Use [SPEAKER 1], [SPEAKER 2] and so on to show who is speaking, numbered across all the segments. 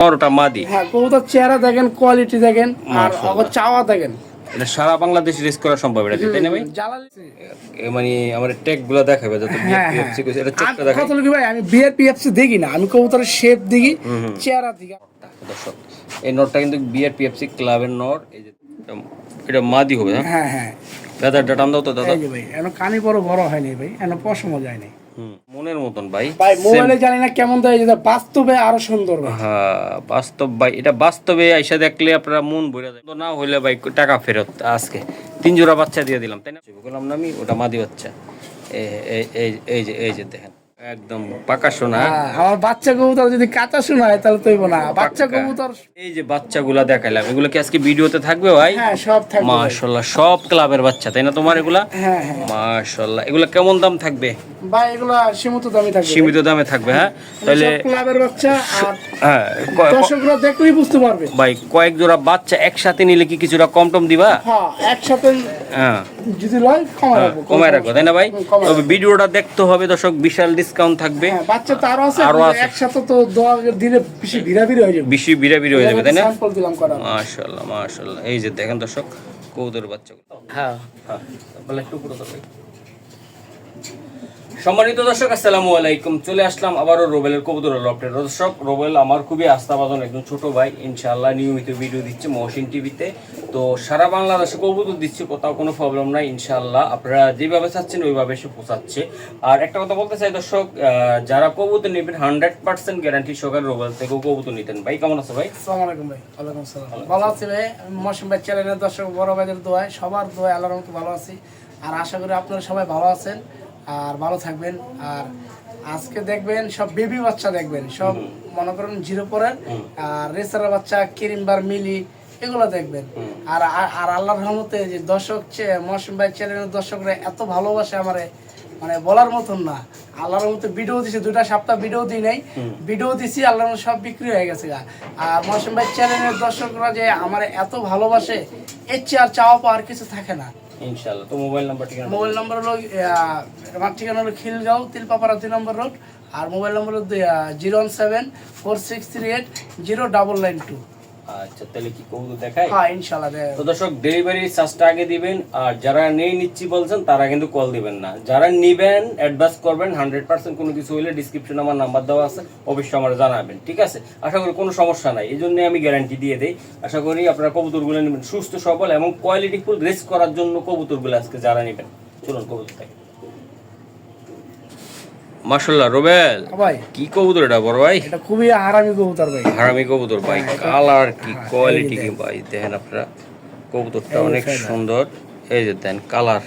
[SPEAKER 1] নরটা মাদি।
[SPEAKER 2] হ্যাঁ কবুতর চেহারা দেখেন কোয়ালিটি দেখেন আর চাওয়া দেখেন।
[SPEAKER 1] এটা সারা বাংলাদেশ রেস করা সম্ভব এটা তাই না ভাই? মানে আমার ট্যাগগুলো দেখাবে যত
[SPEAKER 2] হ্যাঁ হ্যাঁ।
[SPEAKER 1] বিএফসি কইছে এটা চোখটা
[SPEAKER 2] আমি কথা কি ভাই আমি বিয়ের দেখি না আমি কবুতরের শেপ দেখি চেহারা দেখি।
[SPEAKER 1] দর্শক এই নটটা কিন্তু বিআর ক্লাবের নট এই যে এটা- মাদি হবে হ্যাঁ?
[SPEAKER 2] হ্যাঁ হ্যাঁ।
[SPEAKER 1] দাদা টান দাও তো দাদা।
[SPEAKER 2] ভাই কানি বড় বড় হয়নি ভাই এখন পশমও
[SPEAKER 1] মনের মতন ভাই।
[SPEAKER 2] ভাই মোবাইলে জানি না কেমন দেয় যেটা বাস্তবে আরও সুন্দর
[SPEAKER 1] হ্যাঁ বাস্তব ভাই এটা বাস্তবে আইসা দেখলে আপনারা মন ভরে যায়। না হইলে ভাই টাকা ফেরত আজকে। তিন জোড়া বাচ্চা দিয়ে দিলাম তাই না? বললাম না আমি ওটা মাদি বাচ্চা। এই এই- এই যে এই যে দেখেন। একদম পাকা সোনা।
[SPEAKER 2] হ্যাঁ, আমার বাচ্চা কবুতর যদি কাঁচা শোনায় তাহলে তো হইবো না। বাচ্চা কবুতর
[SPEAKER 1] এই যে বাচ্চাগুলা দেখাইলাম এগুলো কি আজকে ভিডিওতে থাকবে ভাই?
[SPEAKER 2] হ্যাঁ সব থাকবে
[SPEAKER 1] সব ক্লাবের বাচ্চা তাই না তোমার এগুলা?
[SPEAKER 2] হ্যাঁ হ্যাঁ।
[SPEAKER 1] এগুলো কেমন দাম থাকবে?
[SPEAKER 2] ভাই এগুলো সীমিত দামে থাকবে।
[SPEAKER 1] সীমিত দামে থাকবে হ্যাঁ? তাহলে
[SPEAKER 2] ক্লাবের বাচ্চা আর
[SPEAKER 1] হ্যাঁ
[SPEAKER 2] দর্শকরা দেখলেই বুঝতে পারবে।
[SPEAKER 1] ভাই কয়েক জোড়া বাচ্চা একসাথে নিলে কি কিছুটা কম টম দিবা?
[SPEAKER 2] হ্যাঁ একসাথে
[SPEAKER 1] হ্যাঁ।
[SPEAKER 2] যদি লয় কমায় রাখব
[SPEAKER 1] কমায় রাখব তাই না ভাই? তবে ভিডিওটা দেখতে হবে দর্শক বিশাল ডিসকাউন্ট থাকবে।
[SPEAKER 2] হ্যাঁ বাচ্চা তো আরও আছে আরও
[SPEAKER 1] আছে।
[SPEAKER 2] একসাথে তো দোয়া দিলে বেশি ভিড়াভিড়ি হয়ে যাবে।
[SPEAKER 1] বেশি ভিড়াভিড়ি হয়ে যাবে তাই না?
[SPEAKER 2] স্যাম্পল দিলাম করা
[SPEAKER 1] মাশাআল্লাহ মাশাআল্লাহ। এই যে দেখেন দর্শক কৌদের বাচ্চাগুলো।
[SPEAKER 2] হ্যাঁ।
[SPEAKER 1] হ্যাঁ। বলে একটু পুরো তো ভাই। সম্মানিত দর্শক আসসালামু আলাইকুম। চলে আসলাম আবারও রোবেলের কবুতর লফটের দর্শক রোবেল আমার খুবই আস্থাবাদন একজন ছোট ভাই। ইনশাআল্লাহ নিয়মিত ভিডিও দিচ্ছে মহসিন টিভিতে তো সারা বাংলাদেশে কবুতর দিচ্ছে কোথাও কোনো প্রবলেম নাই ইনশাআল্লাহ। আপনারা যেভাবে চাচ্ছেন ওইভাবে সে পোষাচ্ছে। আর একটা কথা বলতে চাই দর্শক যারা কবুতর নেবেন হান্ড্রেড পার্সেন্ট গ্যারান্টি সহকারে রোবেল থেকেও কবুতর নিতেন। ভাই কেমন আছে ভাই?
[SPEAKER 2] আসসালামু আলাইকুম ভাই। ওয়ালাইকুম আসসালাম। ভালো আছি ভাই। মৌসুম ভাই চ্যানেলের দর্শক বড় ভাইদের দোয়ায় সবার দোয়ায় আল্লাহর মতো ভালো আছি। আর আশা করি আপনারা সবাই ভালো আছেন। আর ভালো থাকবেন। আর আজকে দেখবেন সব বেবি বাচ্চা দেখবেন। সব মনে করেন জিরো পরের। আর রেসার বাচ্চা কিরিমবার মিলি এগুলো দেখবেন। আর আর- আল্লাহর রহমতে যে দর্শক মৌসুম ভাই চ্যানেলের দর্শকরা এত ভালোবাসে আমারে মানে বলার মতন না। আল্লাহর মতো ভিডিও দিছে দুটা সপ্তাহ ভিডিও দিই নাই। ভিডিও দিছি আল্লাহর সব বিক্রি হয়ে গেছে গা। আর মৌসুম ভাই চ্যানেলের দর্শকরা যে আমার এত ভালোবাসে এর চেয়ে আর চাওয়া পাওয়ার কিছু থাকে না।
[SPEAKER 1] ইনশাআল্লাহ, তো মোবাইল নাম্বার ঠিকানা
[SPEAKER 2] মোবাইল নম্বর হলো আমার ঠিকানা হলো খিলগাঁও, তিলপাপাড়া তিন নম্বর রোড, আর মোবাইল নম্বর হলো zero one seven four six three eight zero double nine two.
[SPEAKER 1] আচ্ছা তাহলে কি কবুতর দেখাই?
[SPEAKER 2] হ্যাঁ ইনশাল্লাহ দেখ
[SPEAKER 1] তো দর্শক ডেলিভারি চার্জটা আগে দিবেন আর যারা নেই নিচ্ছি বলছেন তারা কিন্তু কল দিবেন না। যারা নিবেন অ্যাডভান্স করবেন হান্ড্রেড পার্সেন্ট কোনো কিছু ডিসক্রিপশন আমার নাম্বার দেওয়া আছে অবশ্যই আমার জানাবেন ঠিক আছে? আশা করি কোনো সমস্যা নাই এই জন্য আমি গ্যারান্টি দিয়ে দেই। আশা করি আপনারা কবুতরগুলো নেবেন সুস্থ সবল এবং কোয়ালিটি ফুল রেস করার জন্য কবুতরগুলো আজকে যারা নেবেন চলুন কবুতর থেকে মাশাল্লাহ রোবেল।
[SPEAKER 2] ভাই।
[SPEAKER 1] কি কবুতর এটা বড় ভাই?
[SPEAKER 2] এটা খুবই হারামি কবুতর ভাই।
[SPEAKER 1] হারামি কবুতর ভাই কালার কি কোয়ালিটি কি ভাই দেখেন আপনারা কবুতরটা অনেক সুন্দর। এই যে দেন কালার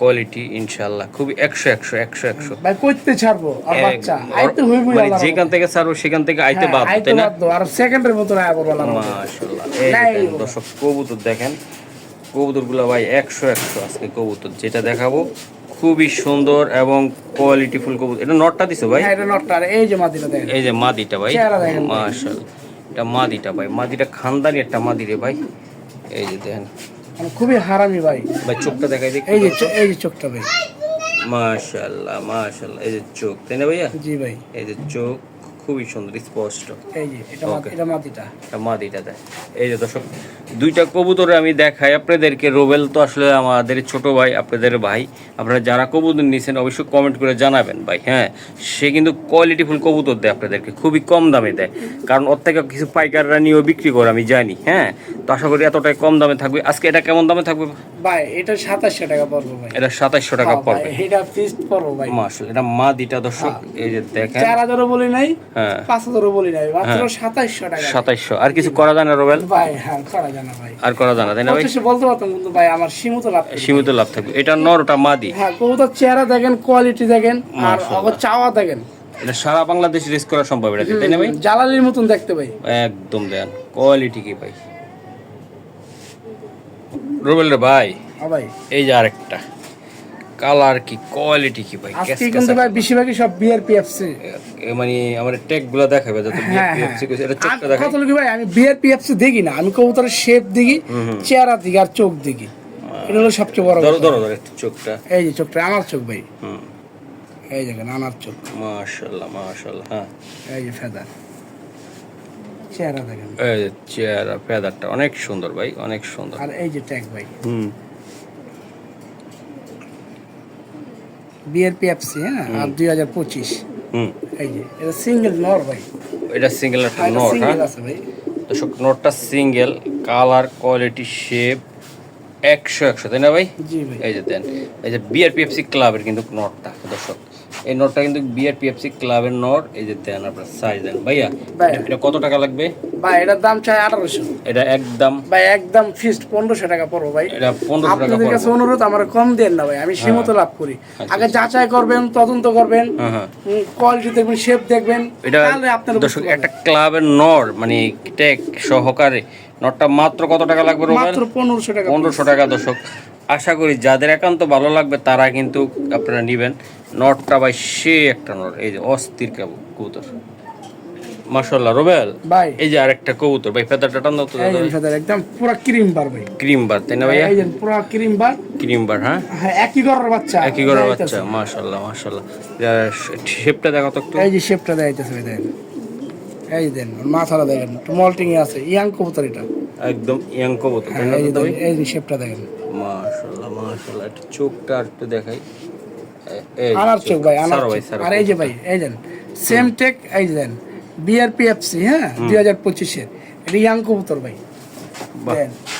[SPEAKER 1] কোয়ালিটি ইনশাআল্লাহ খুবই একশো একশো একশো একশো।
[SPEAKER 2] ভাই কইতে ছাড়বো আর বাচ্চা আইতে হইবই
[SPEAKER 1] মানে যেখান থেকে ছাড়বো সেখান থেকে আইতে
[SPEAKER 2] হ্যাঁ,
[SPEAKER 1] বাদ তাই না?
[SPEAKER 2] আর সেকেন্ডের মতো আয়া করব রহমতে।
[SPEAKER 1] মাশাআল্লাহ এই। দর্শক কবুতর দেখেন। কবুতরগুলো ভাই একশো একশো আজকে কবুতর যেটা দেখাবো খুবই সুন্দর এবং কোয়ালিটি ফুল কবুতর। এটা নটটা দিছো ভাই?
[SPEAKER 2] হ্যাঁ এটা নটটা। আর এই যে মাদিটা দেখেন।
[SPEAKER 1] এই যে মাদিটা ভাই। মাশাআল্লাহ এটা মাদিটা ভাই। মাদিটা খানদানি একটা মাদি রে ভাই। এই যে দেখেন।
[SPEAKER 2] মানে খুবই হারামি ভাই।
[SPEAKER 1] ভাই চোখটা দেখাই দেখি
[SPEAKER 2] এই যে এই যে চোখটা ভাই।
[SPEAKER 1] মাশাআল্লাহ মাশাআল্লাহ এই যে চোখ তাই না ভাইয়া?
[SPEAKER 2] জি ভাই।
[SPEAKER 1] এই যে চোখ। খুবই সুন্দর স্পষ্ট।
[SPEAKER 2] এই যে এটা এটা মাদিটা।
[SPEAKER 1] এটা মাদিটা দেয় এই যে দর্শক দুইটা কবুতরে আমি দেখাই আপনাদেরকে। রোবেল তো আসলে আমাদের ছোট ভাই আপনাদের ভাই। আপনারা যারা কবুতর নিয়েছেন অবশ্যই কমেন্ট করে জানাবেন ভাই হ্যাঁ? সে কিন্তু কোয়ালিটিফুল কবুতর দেয় আপনাদেরকে খুবই কম দামে দেয়। কারণ ওর থেকে কিছু পাইকাররা নিয়েও বিক্রি করে আমি জানি হ্যাঁ? তো আশা করি এতটাই কম দামে থাকবে। আজকে এটা কেমন দামে থাকবে?
[SPEAKER 2] ভাই এটা সাতাশশো টাকা পড়ব ভাই।
[SPEAKER 1] এটা সাতাইশশো টাকা
[SPEAKER 2] হ্যাঁ,
[SPEAKER 1] পড়বে।
[SPEAKER 2] এটা ফিক্সড পড়ব ভাই।
[SPEAKER 1] মাসুল এটা মাদিটা দর্শক এই যে দেখেন।
[SPEAKER 2] চার হাজারও বলি নাই
[SPEAKER 1] হ্যাঁ।
[SPEAKER 2] পাঁচ হাজারও বলি নাই মাত্র সাতাইশশো টাকা।
[SPEAKER 1] সাতাইশশো। আর কিছু করা যায় না রোবেল?
[SPEAKER 2] ভাই হ্যাঁ করা জানা ভাই।
[SPEAKER 1] আর করা যায় না তাই না ভাই?
[SPEAKER 2] বলতে পারতাম কিন্তু ভাই আমার সীমিত লাভ
[SPEAKER 1] সীমিত লাভ থাকবে। এটা নর ওটা মাদি।
[SPEAKER 2] হ্যাঁ কবুতর চেহারা দেখেন কোয়ালিটি দেখেন আর চাওয়া দেখেন।
[SPEAKER 1] এটা সারা বাংলাদেশ রেস করা সম্ভব এটা তাই না ভাই?
[SPEAKER 2] জালালির মতন দেখতে ভাই।
[SPEAKER 1] একদম দেন। কোয়ালিটি কি ভাই? রুবেল রে ভাই
[SPEAKER 2] হ্যাঁ ভাই।
[SPEAKER 1] এই যে আরেকটা। কালার কি কোয়ালিটি কি ভাই?
[SPEAKER 2] আজকে কিন্তু ভাই বেশিরভাগই সব বিয়ার পিএফসি
[SPEAKER 1] এ মানে আমার ট্যাগগুলো দেখাবে যত
[SPEAKER 2] হ্যাঁ,
[SPEAKER 1] বিএফসি কইছে এটা চোখটা দেখাই।
[SPEAKER 2] কথা হলো কি ভাই আমি বিয়ার পিএফসি দেখি না আমি কবুতরের শেপ দেখি চেহারা দেখি আর চোখ দেখি। এটা হলো সবচেয়ে বড়
[SPEAKER 1] ধরো ধরো ধরো চোখটা।
[SPEAKER 2] এই যে চোখটা আমার চোখ ভাই।
[SPEAKER 1] হুম।
[SPEAKER 2] এই দেখেন আমার চোখ।
[SPEAKER 1] মাশাআল্লাহ মাশাআল্লাহ হ্যাঁ।
[SPEAKER 2] এই যে ফেদার। চেহারা দেখেন।
[SPEAKER 1] এই যে চেহারা ফেদারটা অনেক সুন্দর ভাই অনেক সুন্দর।
[SPEAKER 2] আর এই যে ট্যাগ ভাই।
[SPEAKER 1] হুম।
[SPEAKER 2] বিএর এফসি হ্যাঁ? আর দুই হাজার পঁচিশ।
[SPEAKER 1] হুম।
[SPEAKER 2] এই যে এটা সিঙ্গেল নর ভাই।
[SPEAKER 1] এটা সিঙ্গেল একটা নট হ্যাঁ? দর্শক নোটটা সিঙ্গেল কালার কোয়ালিটি শেপ একশো একশো তাই না ভাই?
[SPEAKER 2] জি ভাই।
[SPEAKER 1] এই যে দেন এই যে বিআরপিএফসি ক্লাবের কিন্তু নটটা দর্শক। এই নোটটা কিন্তু বিআরপিএফসি ক্লাবের নোট। এই যে দেন আপনার সাইজ দেন। ভাইয়া এটা কত টাকা লাগবে?
[SPEAKER 2] ভাই এটার দাম চাই আঠারোশো।
[SPEAKER 1] এটা একদম
[SPEAKER 2] ভাই একদম ফিক্সড পনেরোশো টাকা পড়ব ভাই।
[SPEAKER 1] এটা পনেরোশো টাকা
[SPEAKER 2] আপনাদের কাছে অনুরোধ আমার কম দেন না ভাই আমি সীমিত লাভ করি। আগে যাচাই করবেন তদন্ত করবেন
[SPEAKER 1] হ্যাঁ হ্যাঁ।
[SPEAKER 2] কোয়ালিটি দেখবেন শেপ দেখবেন
[SPEAKER 1] এটা দর্শক একটা ক্লাবের নর মানে টেক সহকারে। নটটা মাত্র কত টাকা লাগবে
[SPEAKER 2] মাত্র পনেরোশো টাকা
[SPEAKER 1] পনেরোশো টাকা দর্শক। আশা করি যাদের একান্ত ভালো লাগবে তারা কিন্তু আপনারা নেবেন। নটটা ভাই সে একটা নট এই যে অস্থির কবুতর। মাশাল্লাহ রোবেল
[SPEAKER 2] ভাই।
[SPEAKER 1] এই যে আরেকটা কবুতর ভাই ফেদারটা টান দাও তো
[SPEAKER 2] এই ফেদার একদম পুরো ক্রিম বার ভাই।
[SPEAKER 1] ক্রিম বার তাই না ভাইয়া
[SPEAKER 2] এই যে পুরো ক্রিম বার
[SPEAKER 1] ক্রিম বার হ্যাঁ?
[SPEAKER 2] হ্যাঁ একই ঘরের বাচ্চা।
[SPEAKER 1] একই ঘরের বাচ্চা মাশাল্লাহ মাশাল্লাহ শেপটা দেখো তো একটু।
[SPEAKER 2] এই যে শেপটা দেখাইতেছে ভাই দেখেন এই দেন মাথাটা দেখেন মল্টিং এ আছে ইয়াং কবুতর এটা।
[SPEAKER 1] একদম ইয়াং কবুতর না
[SPEAKER 2] এই যে
[SPEAKER 1] ভাই?
[SPEAKER 2] শেপটা দেখেন।
[SPEAKER 1] মাশাল্লাহ মাশাল্লাহ একটু চোখটা একটু দেখাই।
[SPEAKER 2] আনার চোখ ভাই আনার আর এই যে ভাই এই দেন সেম টেক এই দেন বিআরপিএফসি হ্যাঁ দুই হাজার পঁচিশের ইয়াং কবুতর ভাই।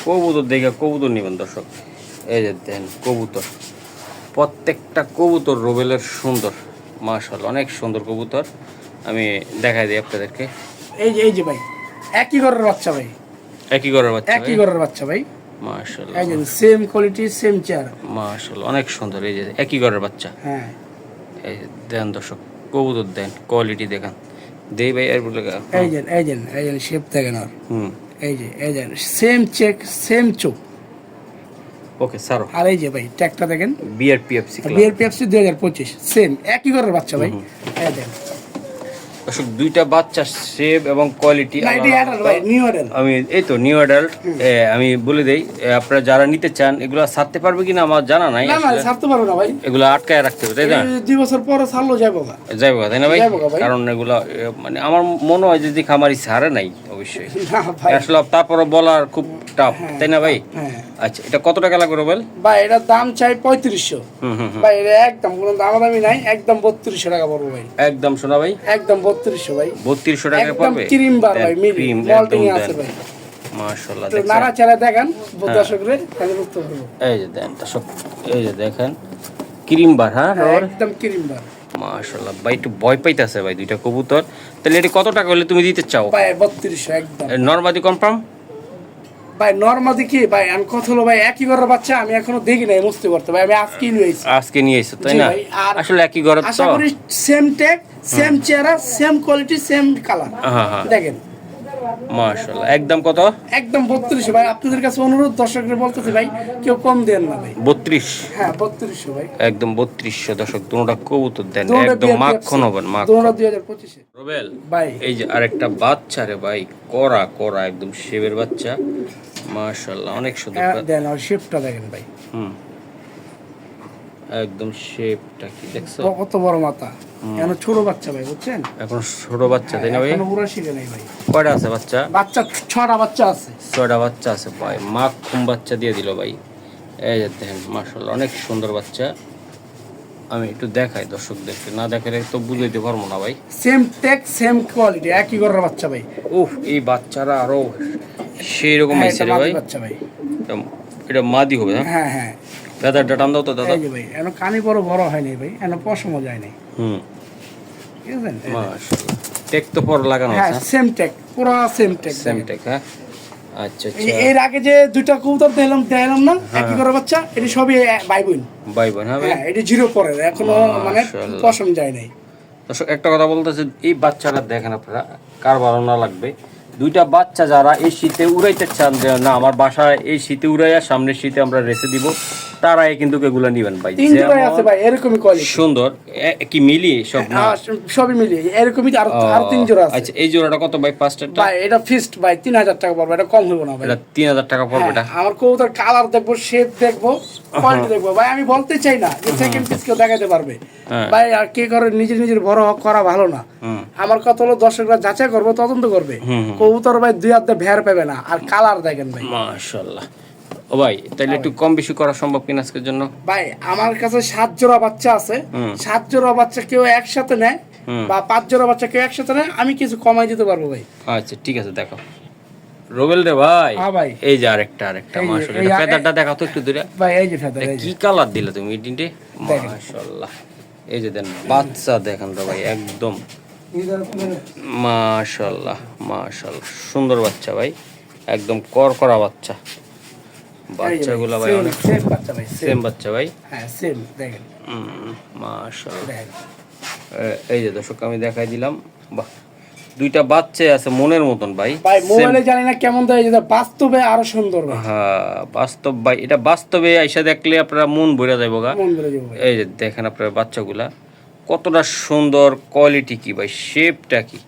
[SPEAKER 1] কবুতর দেখে কবুতর নেবেন দর্শক। এই যে দেন কবুতর। প্রত্যেকটা কবুতর রোবেলের সুন্দর মাশাল্লাহ অনেক সুন্দর কবুতর। আমি দেখাই দিই আপনাদেরকে।
[SPEAKER 2] এই যে এই যে ভাই একই ঘরের বাচ্চা ভাই।
[SPEAKER 1] একই ঘরের বাচ্চা
[SPEAKER 2] একই ঘরের বাচ্চা ভাই। সেম কোয়ালিটি সেম চেয়ার
[SPEAKER 1] অনেক সুন্দর এই যে একই ঘরের বাচ্চা।
[SPEAKER 2] হ্যাঁ।
[SPEAKER 1] এই দেন দর্শক কবুতর দেন কোয়ালিটি দেখান। দেই ভাই আর বলে
[SPEAKER 2] এই যে এই যে এই যে শেপ দেখেন আর
[SPEAKER 1] হুম।
[SPEAKER 2] এই যে এই যে সেম চেক সেম চোখ।
[SPEAKER 1] ওকে সারো।
[SPEAKER 2] আর এই যে ভাই ট্যাগটা দেখেন।
[SPEAKER 1] বিআরপিএফসি ক্লাব
[SPEAKER 2] বিআরপিএফসি দুই হাজার পঁচিশ সেম একই ঘরের বাচ্চা ভাই। এই
[SPEAKER 1] দুইটা বাচ্চা শেপ এবং কোয়ালিটি আমি এই তো নিউ অ্যাডাল্ট আমি বলে দেই আপনারা যারা নিতে চান এগুলো ছাড়তে পারবে কিনা আমার জানা নাই।
[SPEAKER 2] ছাড়তে পারবে না ভাই।
[SPEAKER 1] এগুলো আটকায় রাখতে হবে তাই না?
[SPEAKER 2] দুই বছর পরে ছাড়লো যাইবো
[SPEAKER 1] যাইবো তাই না ভাই। কারণ এগুলো মানে আমার মনে হয় যদি খামারি ছাড়ে নাই অবশ্যই। আসলে তারপরে বলার খুব টাফ তাই না ভাই?
[SPEAKER 2] হ্যাঁ।
[SPEAKER 1] আচ্ছা এটা কত টাকা লাগবে রোবেল?
[SPEAKER 2] ভাই এটার দাম চাই পঁয়ত্রিশশো। ভাই এটা একদম কোনো দামাদামি নাই একদম বত্রিশশো টাকা পড়ব ভাই।
[SPEAKER 1] একদম শোনা ভাই।
[SPEAKER 2] একদম বত্রিশশো ভাই।
[SPEAKER 1] বত্রিশশো টাকা
[SPEAKER 2] একদম
[SPEAKER 1] পড়বে?
[SPEAKER 2] ক্রিম বার ভাই মিলি মল্টিং আছে ভাই।
[SPEAKER 1] মাশাআল্লাহ
[SPEAKER 2] নাড়া চাড়া দেখান
[SPEAKER 1] হ্যাঁ।
[SPEAKER 2] দর্শকরে তাহলে বুঝতে পারব।
[SPEAKER 1] এই যে দেন দর্শক এই যে দেখেন ক্রিম বার হ্যাঁ
[SPEAKER 2] হ্যাঁ, একদম ক্রিম বার।
[SPEAKER 1] মাশাআল্লাহ। ভাই একটু ভয় পাইতেছে ভাই দুইটা কবুতর। তাহলে এটা কত টাকা হলে তুমি দিতে চাও?
[SPEAKER 2] ভাই বত্রিশশো একদম।
[SPEAKER 1] নর্মাদি কনফার্ম
[SPEAKER 2] ভাই নর্মাদি কি? ভাই আমি কথা হলো ভাই একই ঘরের বাচ্চা আমি এখনও দেখি নাই মুস্তি করতে ভাই আমি আজকেই এসেছি।
[SPEAKER 1] আজকে নিয়ে এসো তাই না? আসলে একই ঘরের
[SPEAKER 2] আশা করি সেম টেক সেম চেহারা সেম কোয়ালিটি সেম কালার দেখেন
[SPEAKER 1] মাশাআল্লাহ। একদম কত?
[SPEAKER 2] একদম বত্রিশশো ভাই। আপনাদের কাছে অনুরোধ দর্শকদের বলতেছি ভাই কেউ কম দেন না ভাই।
[SPEAKER 1] বত্রিশ?
[SPEAKER 2] হ্যাঁ বত্রিশশো ভাই।
[SPEAKER 1] একদম বত্রিশশো দশক দুটা কবুতর দেন। একদম মাখন হবেন মাখন
[SPEAKER 2] দুটোটা দুই হাজার পঁচিশে।
[SPEAKER 1] রোবেল
[SPEAKER 2] ভাই।
[SPEAKER 1] এই যে আরেকটা বাচ্চা রে ভাই করা করা একদম শেবের বাচ্চা। মাশাআল্লাহ অনেক সুন্দর
[SPEAKER 2] হ্যাঁ, দেন আর শিফটটা দেখেন ভাই।
[SPEAKER 1] হুম। একদম শেপটা কি দেখছ?
[SPEAKER 2] কত বড় মাথা। এখন ছোট বাচ্চা ভাই বুঝছেন?
[SPEAKER 1] এখন ছোট বাচ্চা তাই না ভাই?
[SPEAKER 2] এখনও উড়া শিখে নাই ভাই।
[SPEAKER 1] কয়টা আছে বাচ্চা?
[SPEAKER 2] বাচ্চা ছটা বাচ্চা আছে।
[SPEAKER 1] ছয়টা বাচ্চা আছে ভাই। মা মাখুম বাচ্চা দিয়ে দিল ভাই। এই যে দেখেন মার্শাল্লাহ অনেক সুন্দর বাচ্চা। আমি একটু দেখাই দর্শকদেরকে। না দেখালে তো বুঝাইতে পারব না ভাই।
[SPEAKER 2] সেম টেক সেম কোয়ালিটি একই ঘরের বাচ্চা ভাই।
[SPEAKER 1] উফ এই বাচ্চারা আরও সেই রকম
[SPEAKER 2] হ্যাঁ,
[SPEAKER 1] হয়েছে ভাই।
[SPEAKER 2] বাচ্চা ভাই।
[SPEAKER 1] এটা মাদি হবে হ্যাঁ
[SPEAKER 2] হ্যাঁ। হ্যাঁ
[SPEAKER 1] টান দাও তো দাদা।
[SPEAKER 2] এই ভাই কানি বড় বড় হয় ভাই পশমও যায় নাই
[SPEAKER 1] হুম।
[SPEAKER 2] ঠিক আছে
[SPEAKER 1] টেক তো পর লাগানো
[SPEAKER 2] হ্যাঁ সেম টেক পুরো সেম টেক
[SPEAKER 1] সেম টেক হ্যাঁ? আচ্ছা আচ্ছা।
[SPEAKER 2] এর আগে যে দুইটা কবুতর দিলাম দিলাম না? একই ঘরের বাচ্চা এটি সবই ভাই বোন
[SPEAKER 1] বোন হ্যাঁ ভাই?
[SPEAKER 2] হ্যাঁ এটি জিরো পরে এখনও মানে পশম যায় নাই।
[SPEAKER 1] দর্শক একটা কথা বলতেছে এই বাচ্চাটা দেখেন আপনারা কার ভালো না লাগবে? দুইটা বাচ্চা যারা এই শীতে উড়াইতে চান যে না আমার বাসায় এই শীতে উড়াইয়া সামনের শীতে আমরা রেসে দিব। তারাই কিন্তু এগুলো নিবেন ভাই।
[SPEAKER 2] তিন জোড়াই
[SPEAKER 1] যেমন
[SPEAKER 2] আছে ভাই এরকমই কোয়ালিটি
[SPEAKER 1] সুন্দর। কি মিলিয়ে সব না?
[SPEAKER 2] সবই মিলিয়ে এরকমই আর আর তিন জোড়া আছে।
[SPEAKER 1] আচ্ছা এই জোড়াটা কত ভাই
[SPEAKER 2] ভাই এটা ফিক্সড ভাই তিন হাজার টাকা পড়বে এটা কম না ভাই।
[SPEAKER 1] এটা তিন হাজার টাকা পড়বে এটা?
[SPEAKER 2] হ্যাঁ, আমার কবুতর কালার দেখব শেপ দেখব কোয়ালিটি দেখব। ভাই আমি বলতে চাই না যে সেকেন্ড পিস কেউ দেখাতে পারবে।
[SPEAKER 1] হ্যাঁ।
[SPEAKER 2] ভাই আর কে করে নিজের নিজের বড় হক করা ভালো না। আমার কত হলো দর্শকরা যাচাই করব তদন্ত করবে। কবুতর ভাই দুই হাতে ভের পাবে না আর কালার দেখেন ভাই।
[SPEAKER 1] মাশাল্লাহ ও ভাই তাহলে একটু কম বেশি করা সম্ভব কিনা আজকের জন্য?
[SPEAKER 2] ভাই আমার কাছে সাত জোড়া বাচ্চা আছে। সাত জোড়া বাচ্চা কেউ একসাথে নেয় বা পাঁচ জোড়া বাচ্চা কেউ একসাথে নেয় আমি কিছু কমাই দিতে পারব ভাই।
[SPEAKER 1] আচ্ছা ঠিক আছে দেখো। রোবেল রে ভাই।
[SPEAKER 2] হ্যাঁ
[SPEAKER 1] এই যে আরেকটা আরেকটা এটা ফেদারটা দেখাও তো একটু দূরে।
[SPEAKER 2] ভাই এই যে ফেদার
[SPEAKER 1] কি কালার দিলে তুমি এই তিনটে
[SPEAKER 2] দেখেন।
[SPEAKER 1] মাশাল্লাহ এই যে দেন বাচ্চা দেখেন ভাই একদম। মাশাল্লাহ মাশাল্লাহ সুন্দর বাচ্চা ভাই একদম করকরা বাচ্চা। বাচ্চাগুলো ভাই অনেক
[SPEAKER 2] same বাচ্চা ভাই
[SPEAKER 1] সেম
[SPEAKER 2] সেম
[SPEAKER 1] বাচ্চা ভাই?
[SPEAKER 2] হ্যাঁ সেম দেখেন।
[SPEAKER 1] এ- এই যে দর্শক আমি দেখাই দিলাম। বাহ দুইটা বাচ্চা আছে মনের মতন ভাই।
[SPEAKER 2] ভাই মোবাইলে জানি না কেমন দেয় যেটা বাস্তবে আরও সুন্দর ভাই।
[SPEAKER 1] হ্যাঁ বাস্তব ভাই এটা বাস্তবে আইসা দেখলে আপনারা মন ভরে যাইব গা। এই যে দেখেন আপনার বাচ্চাগুলা কতটা সুন্দর কোয়ালিটি কি ভাই শেপটা কি।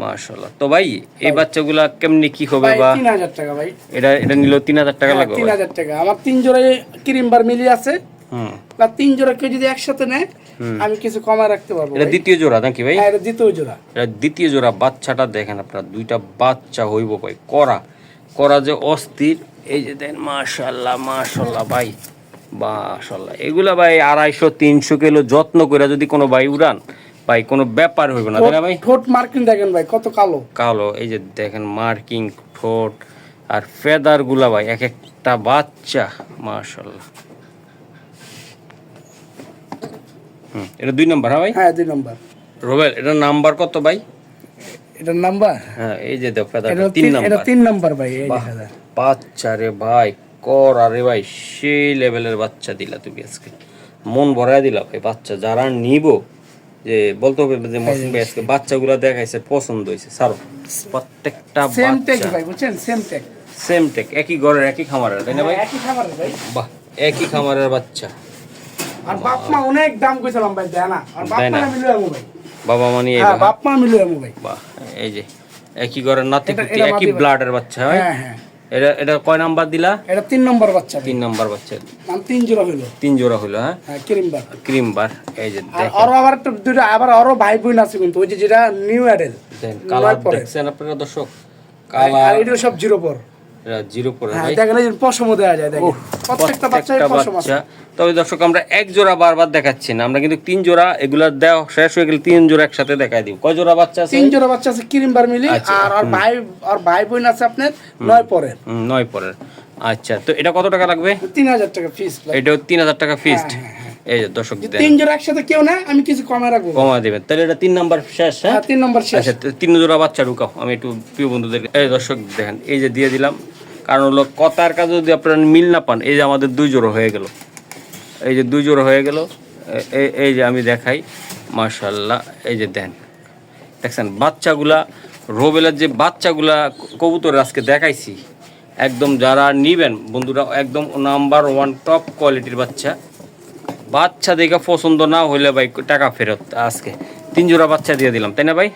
[SPEAKER 1] মাশাল্লাহ তো ভাই এই বাচ্চাগুলা কেমনি কি হবে বা
[SPEAKER 2] তিন হাজার টাকা ভাই।
[SPEAKER 1] এটা এটা নিল তিন হাজার টাকা
[SPEAKER 2] হ্যাঁ,
[SPEAKER 1] লাগবে।
[SPEAKER 2] তিন
[SPEAKER 1] ভাই?
[SPEAKER 2] হাজার টাকা। আমার তিন ক্রিম বার মিলি আছে।
[SPEAKER 1] হুম।
[SPEAKER 2] তিন জোড়া কেউ যদি একসাথে নেয় আমি কিছু কমায় রাখতে পারব
[SPEAKER 1] এটা দ্বিতীয় জোড়া নাকি ভাই?
[SPEAKER 2] হ্যাঁ এটা দ্বিতীয় জোড়া।
[SPEAKER 1] এটা দ্বিতীয় জোড়া বাচ্চাটা দেখেন আপনার দুইটা বাচ্চা হইব ভাই করা। করা যে অস্থির এই যে দেন মাশাল্লাহ মাশাল্লাহ ভাই মাশাল্লাহ এগুলা ভাই আড়াইশো তিনশো কিলো যত্ন করে যদি কোনো ভাই উড়ান ভাই কোনো ব্যাপার হইব না। তাই না ভাই।
[SPEAKER 2] ঠোঁট মার্কিং দেখেন ভাই কত কালো।
[SPEAKER 1] কালো এই যে দেখেন মার্কিং ঠোঁট আর ফেদারগুলা ভাই এক একটা বাচ্চা মাশাল্লাহ হুম এটা দুই নাম্বার হ্যাঁ ভাই?
[SPEAKER 2] হ্যাঁ দুই নম্বর।
[SPEAKER 1] রোবেল এটা নাম্বার কত ভাই?
[SPEAKER 2] এটার নাম্বার?
[SPEAKER 1] হ্যাঁ এই যে দেখো ফেদার তিন
[SPEAKER 2] তিন এটা
[SPEAKER 1] নাম্বার
[SPEAKER 2] তিন নম্বর ভাই এই যায়
[SPEAKER 1] বাচ্চা রে ভাই কর আরে ভাই সেই লেভেলের বাচ্চা দিলা তুমি আজকে। মন ভরায় দিলা ভাই বাচ্চা যারা নিব যে বলতে হবে যে ভাই আজকে বাচ্চাগুলো দেখাইছে পছন্দ হয়েছে। সারো প্রত্যেকটা
[SPEAKER 2] সেম টেক ভাই বুঝছেন? সেম টেক
[SPEAKER 1] সেম টেক একই ঘরের একই খামারের তাই না ভাই?
[SPEAKER 2] একই খাবারের ভাই।
[SPEAKER 1] বাহ একই খামারের বাচ্চা।
[SPEAKER 2] আর বাপ মা অনেক দাম কইছিলাম ভাই দেয় না। আর বাপ মা মিলে আমু ভাই।
[SPEAKER 1] বাবা মানে এই
[SPEAKER 2] হ্যাঁ বাপ মা মিলে আমু ভাই।
[SPEAKER 1] বাহ এই যে একই ঘরের নাতি একই ব্লাডের বাচ্চা হ্যাঁ
[SPEAKER 2] হ্যাঁ।
[SPEAKER 1] এটা এটা কয় নাম্বার দিলা?
[SPEAKER 2] এটা তিন নম্বর বাচ্চা
[SPEAKER 1] তিন নাম্বার বাচ্চা।
[SPEAKER 2] নাম তিন জোড়া হইল।
[SPEAKER 1] তিন জোড়া হলো হ্যাঁ?
[SPEAKER 2] ক্রিমবার ক্রিম বার।
[SPEAKER 1] ক্রিম বার এই যে
[SPEAKER 2] আর আবার দুইটা আবার আরও ভাই বোন আছে কিন্তু ওই যে যেটা নিউ অ্যাডেল
[SPEAKER 1] কালার দেখছেন আপনারা দর্শক? কালার
[SPEAKER 2] আর এটা সব জিরো পর।
[SPEAKER 1] জিরো
[SPEAKER 2] হ্যাঁ দেখেন এই পশমও দেওয়া যায় দেখেন। প্রত্যেকটা বাচ্চার পশম আছে।
[SPEAKER 1] তবে দর্শক আমরা এক জোড়া বারবার দেখাচ্ছি না আমরা কিন্তু তিন জোড়া এগুলা দেওয়া শেষ হয়ে গেলে তিন জোড়া একসাথে দেখাই দিব। কয় জোড়া বাচ্চা আছে?
[SPEAKER 2] তিন জোড়া বাচ্চা আছে ক্রিম বার মিলি
[SPEAKER 1] আচ্ছা,
[SPEAKER 2] আর আর ভাই আর ভাই বোন আছে আপনার নয় পরের।
[SPEAKER 1] নয় পরের। আচ্ছা তো এটা কত টাকা লাগবে?
[SPEAKER 2] তিন হাজার টাকা ফিস
[SPEAKER 1] এটাও তিন হাজার টাকা
[SPEAKER 2] হ্যাঁ,
[SPEAKER 1] এই যে দর্শক
[SPEAKER 2] তিন জোড়া একসাথে কেউ না আমি কিছু কমে রাখব।
[SPEAKER 1] কমা দেবেন। তাহলে এটা তিন নাম্বার শেষ হ্যাঁ?
[SPEAKER 2] হ্যাঁ তিন নম্বর শেষ।
[SPEAKER 1] আচ্ছা তিন জোড়া বাচ্চা ঢুকাও। আমি একটু প্রিয় বন্ধুদের এই দর্শক দেখেন এই যে দিয়ে দিলাম। কারণ হলো কথার কাজে যদি আপনারা মিল না পান এই যে আমাদের দুই জোড়া হয়ে গেল। এই যে দুই জোড়া হয়ে গেল। এই- এই যে আমি দেখাই মার্শাল্লাহ এই যে দেন। দেখছেন বাচ্চাগুলা রোবেলার যে বাচ্চাগুলা কবুতর আজকে দেখাইছি একদম যারা নিবেন বন্ধুরা একদম নাম্বার ওয়ান টপ কোয়ালিটির বাচ্চা। বাচ্চা দেখে পছন্দ না হইলে ভাই টাকা ফেরত আজকে। তিন জোড়া বাচ্চা দিয়ে দিলাম তাই না ভাই?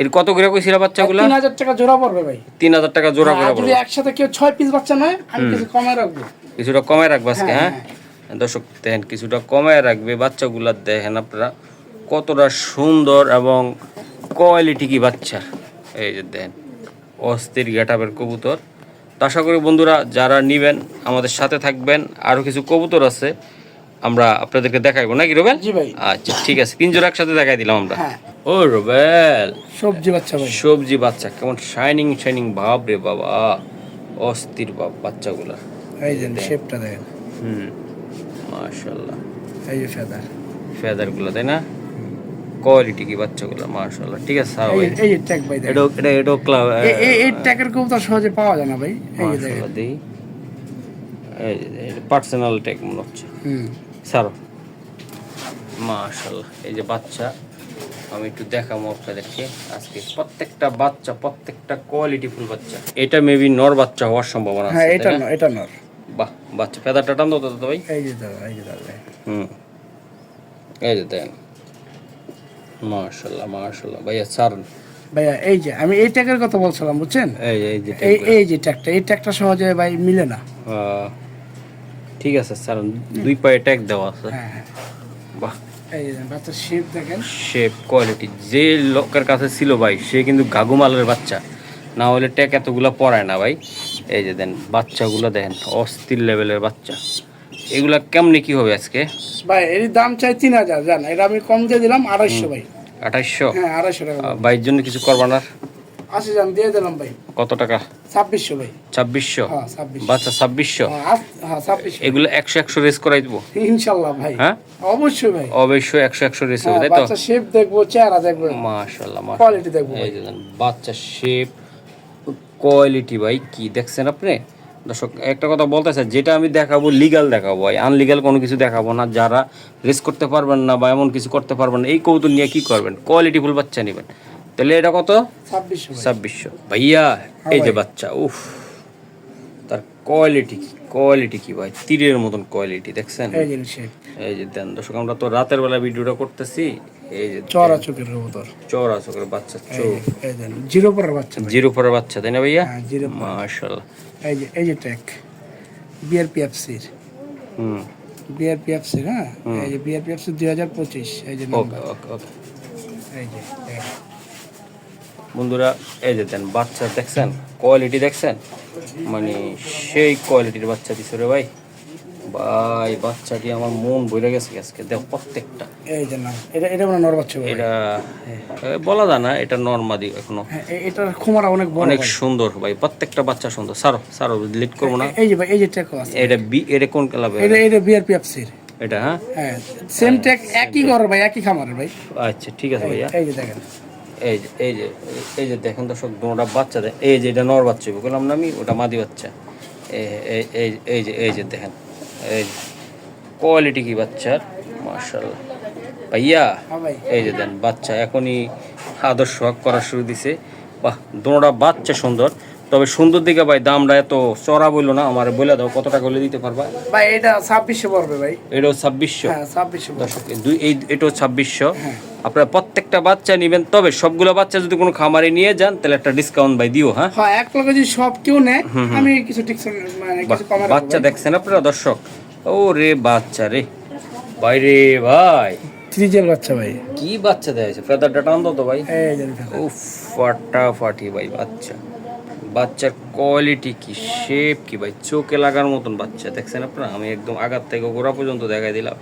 [SPEAKER 1] এর কত করে কইছিল বাচ্চাগুলা?
[SPEAKER 2] তিন হাজার টাকা জোড়া পড়বে ভাই।
[SPEAKER 1] তিন হাজার টাকা জোড়া করে
[SPEAKER 2] আর যদি একসাথে কেউ ছয় পিস বাচ্চা নেয় আমি কিছু কমে রাখব।
[SPEAKER 1] কিছুটা কমায় রাখবে আজকে
[SPEAKER 2] হ্যাঁ,
[SPEAKER 1] হ্যাঁ? দর্শক দেখেন কিছুটা কমায় রাখবে বাচ্চাগুলা দেখেন আপনারা কতটা সুন্দর এবং কোয়ালিটি কি বাচ্চা এই যে দেখেন অস্থির গেটাবের কবুতর। তো আশা করি বন্ধুরা যারা নিবেন আমাদের সাথে থাকবেন। আরও কিছু কবুতর আছে আমরা আপনাদেরকে দেখাইবো। নাকি রোবেল?
[SPEAKER 2] জি ভাই।
[SPEAKER 1] আচ্ছা ঠিক আছে। তিন জোড়া একসাথে দেখাই দিলাম আমরা।
[SPEAKER 2] হ্যাঁ।
[SPEAKER 1] ও রোবেল।
[SPEAKER 2] সবজি বাচ্চা ভাই।
[SPEAKER 1] সবজি বাচ্চা কেমন শাইনিং শাইনিং ভাব রে বাবা। অস্থির বাপ বাচ্চাগুলা।
[SPEAKER 2] এই যে শেপটা দেখেন।
[SPEAKER 1] হুম মাশাল্লাহ
[SPEAKER 2] এই যে ফেদার
[SPEAKER 1] ফেদারগুলো তাই না? কোয়ালিটি কি বাচ্চাগুলো মাশাল্লাহ ঠিক আছে স্যার ভাই।
[SPEAKER 2] এই ট্যাগ ভাই দেখেন।
[SPEAKER 1] এটাও এটা ক্লাব
[SPEAKER 2] এই- এই এই ট্যাগের কবুতর সহজে পাওয়া যায় না ভাই। এই যে দেখেন।
[SPEAKER 1] এই পার্সোনাল ট্যাগ মনে হচ্ছে।
[SPEAKER 2] হুম।
[SPEAKER 1] স্যার। মাশাল্লাহ এই যে বাচ্চা আমি একটু দেখাবো আপনাদেরকে। আজকে প্রত্যেকটা বাচ্চা প্রত্যেকটা কোয়ালিটি ফুল বাচ্চা। এটা মেবি নর বাচ্চা হওয়ার সম্ভাবনা
[SPEAKER 2] হ্যাঁ এটা এটা নর।
[SPEAKER 1] বাহ বাচ্চা ফেদারটা টান দাও দাদা ভাই।
[SPEAKER 2] এই যে দাদা এই যে দাদা
[SPEAKER 1] হুম। এই যে দেন। মার্শাল্লাহ মার্শাল্লাহ ভাইয়া
[SPEAKER 2] ভাইয়া এই যে আমি এই ট্যাগের কথা বলছিলাম বুঝছেন?
[SPEAKER 1] এই এই যে
[SPEAKER 2] এই এই যে ট্যাগটা এই ট্যাগটা সহজে ভাই মিলে না।
[SPEAKER 1] আহ, ঠিক আছে ছাড়ুন দুই পায়ে ট্যাগ দেওয়া আছে।
[SPEAKER 2] হ্যাঁ হ্যাঁ।
[SPEAKER 1] বাহ।
[SPEAKER 2] বাচ্চার শেপ দেখেন।
[SPEAKER 1] শেপ কোয়ালিটি যে লোকের কাছে ছিল ভাই সে কিন্তু গাগুমালের বাচ্চা। না হলে ট্যাগ এতগুলা পড়ায় না ভাই। এই যে দেন বাচ্চাগুলো দেখেন অস্থির লেভেলের বাচ্চা। এগুলা কেমনে কি হবে আজকে?
[SPEAKER 2] ভাই এর দাম চাই তিন হাজার জান। এটা আমি কম দিয়ে দিলাম আড়াইশো ভাই।
[SPEAKER 1] আঠাইশশো
[SPEAKER 2] হ্যাঁ আড়াইশো টাকা।
[SPEAKER 1] বাইর জন্য কিছু করবা না?
[SPEAKER 2] আশি জান দিয়ে দিলাম ভাই।
[SPEAKER 1] কত টাকা?
[SPEAKER 2] ছাব্বিশশো ভাই।
[SPEAKER 1] ছাব্বিশশো?
[SPEAKER 2] হ্যাঁ
[SPEAKER 1] বাচ্চা ছাব্বিশশো?
[SPEAKER 2] হ্যাঁ, হ্যাঁ ছাব্বিশশো।
[SPEAKER 1] এগুলো একশো একশো রেস করাই দেবো।
[SPEAKER 2] ইনশাল্লাহ ভাই।
[SPEAKER 1] হ্যাঁ?
[SPEAKER 2] অবশ্যই ভাই।
[SPEAKER 1] অবশ্যই একশো একশো রেস হবে তাই তো?
[SPEAKER 2] শেপ দেখব চেহারা দেখব।
[SPEAKER 1] মাশাল্লাহ
[SPEAKER 2] কোয়ালিটি দেখব
[SPEAKER 1] বাচ্চা শেপ কোয়ালিটি ভাই কি দেখছেন আপনি? দর্শক একটা কথা বলতে চাই যেটা আমি দেখাবো লিগাল দেখাবো ভাই। আনলিগাল কোনো কিছু দেখাবো না যারা রেস করতে পারবেন না বা এমন কিছু করতে পারবেন না এই কৌতুক নিয়ে কি করবেন? কোয়ালিটিফুল বাচ্চা নেবেন। তাহলে এটা কত?
[SPEAKER 2] ছাব্বিশশো
[SPEAKER 1] ভাইয়া এই যে বাচ্চা উফ। তার কোয়ালিটি কি কোয়ালিটি কি ভাই? তীরের মতন কোয়ালিটি দেখছেন?
[SPEAKER 2] এই যে
[SPEAKER 1] দেন দর্শক আমরা তো রাতের বেলা ভিডিওটা করতেছি। এই যে
[SPEAKER 2] চড়া চোখের কবুতর
[SPEAKER 1] চৌরা চোখের বাচ্চা
[SPEAKER 2] দেন জিরো পরের বাচ্চা
[SPEAKER 1] জিরো পরের বাচ্চা তাই না ভাইয়া?
[SPEAKER 2] হ্যাঁ জিরো
[SPEAKER 1] মাশাল্লাহ
[SPEAKER 2] এই যে এই যে ট্যাগ বিআরপিএফসির
[SPEAKER 1] হুম।
[SPEAKER 2] বিআরপিএফসির হ্যাঁ? এই যে বিআরপিএফসি দুই হাজার পঁচিশ এই যে
[SPEAKER 1] ওকে ওকে ওকে।
[SPEAKER 2] এই যে।
[SPEAKER 1] বন্ধুরা এই যে দেন বাচ্চা দেখছেন কোয়ালিটি দেখছেন? মানে সেই কোয়ালিটির বাচ্চা দিছে রে ভাই। ভাই বাচ্চাটি আমার মন বইরে গেছে আজকে। দেখ প্রত্যেকটা।
[SPEAKER 2] এই যে নাম এটা এটা মানে নর বাচ্চা
[SPEAKER 1] এটা বলা যায় না এটা নর্মাদি এখনও।
[SPEAKER 2] হ্যাঁ এটার খুমারা অনেক বড়
[SPEAKER 1] অনেক সুন্দর ভাই প্রত্যেকটা বাচ্চা সুন্দর। সারো সারো লিট করব না।
[SPEAKER 2] এই যে ভাই এই যে ট্যাগ আছে।
[SPEAKER 1] এটা বি এটা কোন ক্লাবে
[SPEAKER 2] এটা এটা বিআরপি বিআরপিএফসির
[SPEAKER 1] এটা হ্যাঁ?
[SPEAKER 2] হ্যাঁ সেম ট্যাগ একই ঘর ভাই একই খামারের ভাই।
[SPEAKER 1] আচ্ছা ঠিক আছে ভাইয়া।
[SPEAKER 2] এই যে দেখেন।
[SPEAKER 1] এই যে এই যে এই যে দেখেন দর্শক দুটা বাচ্চা দেয় এই যে এটা নর বাচ্চা বললাম না আমি ওটা মাদি বাচ্চা। এই- এই যে এই যে দেখেন এই কোয়ালিটি কি বাচ্চার? মার্শাল্লাহ ভাইয়া
[SPEAKER 2] হ্যাঁ
[SPEAKER 1] এই যে দেন বাচ্চা এখনই আদর্শ হক করা শুরু দিছে। বাহ দুটা বাচ্চা সুন্দর। তবে সুন্দর দিকে ভাই দামটা এত চড়া বলল না আমার বলে দাও কত টাকা হলে দিতে পারবা?
[SPEAKER 2] ভাই এটা ছাব্বিশশো পড়বে ভাই।
[SPEAKER 1] এটাও ছাব্বিশশো?
[SPEAKER 2] হ্যাঁ ছাব্বিশশো।
[SPEAKER 1] দর্শক দুই এই এটাও ছাব্বিশশো। আপনারা প্রত্যেকটা বাচ্চা নেবেন তবে সবগুলো বাচ্চা যদি কোনো খামারে নিয়ে যান তাহলে একটা ডিসকাউন্ট ভাই দিও হ্যাঁ?
[SPEAKER 2] হ্যাঁ এক লগে যদি সব কেউ নেয় আমি কিছু মানে
[SPEAKER 1] বাচ্চা দেখছেন আপনারা দর্শক? ও রে বাচ্চা রে। বাইরে ভাই।
[SPEAKER 2] ত্রিজের বাচ্চা ভাই।
[SPEAKER 1] কি বাচ্চা দেয় ফেদারটা টান দাও তো ভাই।
[SPEAKER 2] এই যে দেখেন।
[SPEAKER 1] ও ফাটাফাটি ভাই বাচ্চা। বাচ্চার কোয়ালিটি কি শেপ কি ভাই? চোখে লাগার মতন বাচ্চা। দেখছেন আপনারা? আমি একদম আগার থেকে গোড়া পর্যন্ত দেখাই দিলাম।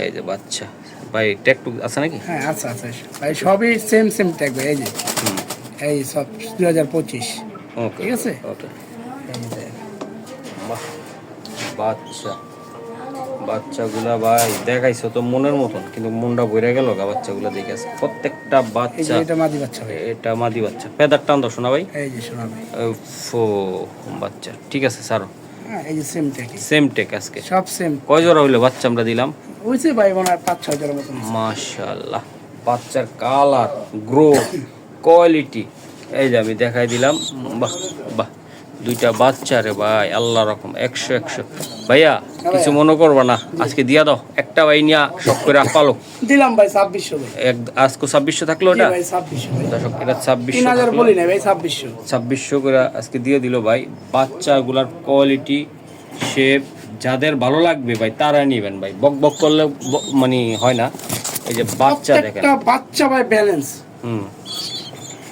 [SPEAKER 1] এই যে বাচ্চা। ভাই ট্যাকটুক আছে নাকি?
[SPEAKER 2] হ্যাঁ আচ্ছা আচ্ছা ভাই সবই সেম সেম ট্যাগ ভাই এই যে।
[SPEAKER 1] হুম।
[SPEAKER 2] এই সব দুই হাজার পঁচিশ।
[SPEAKER 1] ওকে
[SPEAKER 2] ঠিক আছে?
[SPEAKER 1] ওকে বাচ্চা। বাচ্চাগুলা ভাই দেখাইছো তো মনের মতন কিন্তু মনটা বইরে গেল গা বাচ্চাগুলা দেখে আছে। প্রত্যেকটা বাচ্চা
[SPEAKER 2] এটা মাদি বাচ্চা
[SPEAKER 1] এটা মাদি বাচ্চা। পেদার টান দাও শোনা ভাই।
[SPEAKER 2] এই যে শোনা ভাই।
[SPEAKER 1] ফো বাচ্চা। ঠিক আছে স্যার
[SPEAKER 2] হ্যাঁ এই যে সেম ট্যাগ
[SPEAKER 1] সেম টেক আজকে।
[SPEAKER 2] সব সেম
[SPEAKER 1] কয় জোড়া হইল বাচ্চা আমরা দিলাম?
[SPEAKER 2] হয়েছে ভাই মনে পাঁচ ছয় জনের মতন
[SPEAKER 1] মাশাল্লাহ বাচ্চার কালার গ্রো কোয়ালিটি এই যে আমি দেখাই দিলাম। বাহ বাহ। দুইটা বাচ্চা রে ভাই আল্লাহ রকম একশো একশো। ভাইয়া কিছু মনে করবা না আজকে দিয়া দাও একটা ভাই নিয়া সব করে পালো।
[SPEAKER 2] দিলাম ভাই ছাব্বিশশো
[SPEAKER 1] এক আজকে ছাব্বিশশো থাকল ওটা? দর্শক এটা ছাব্বিশশো
[SPEAKER 2] হাজার
[SPEAKER 1] থাকল।
[SPEAKER 2] বলি না ভাই ছাব্বিশশো।
[SPEAKER 1] ছাব্বিশশো করে আজকে দিয়ে দিল ভাই। বাচ্চাগুলার কোয়ালিটি শেপ যাদের ভালো লাগবে ভাই তারা নিবেন ভাই। বক বক করলে মানে হয় না। এই যে বাচ্চা দেখেন।
[SPEAKER 2] বাচ্চা ভাই ব্যালেন্স
[SPEAKER 1] হুম।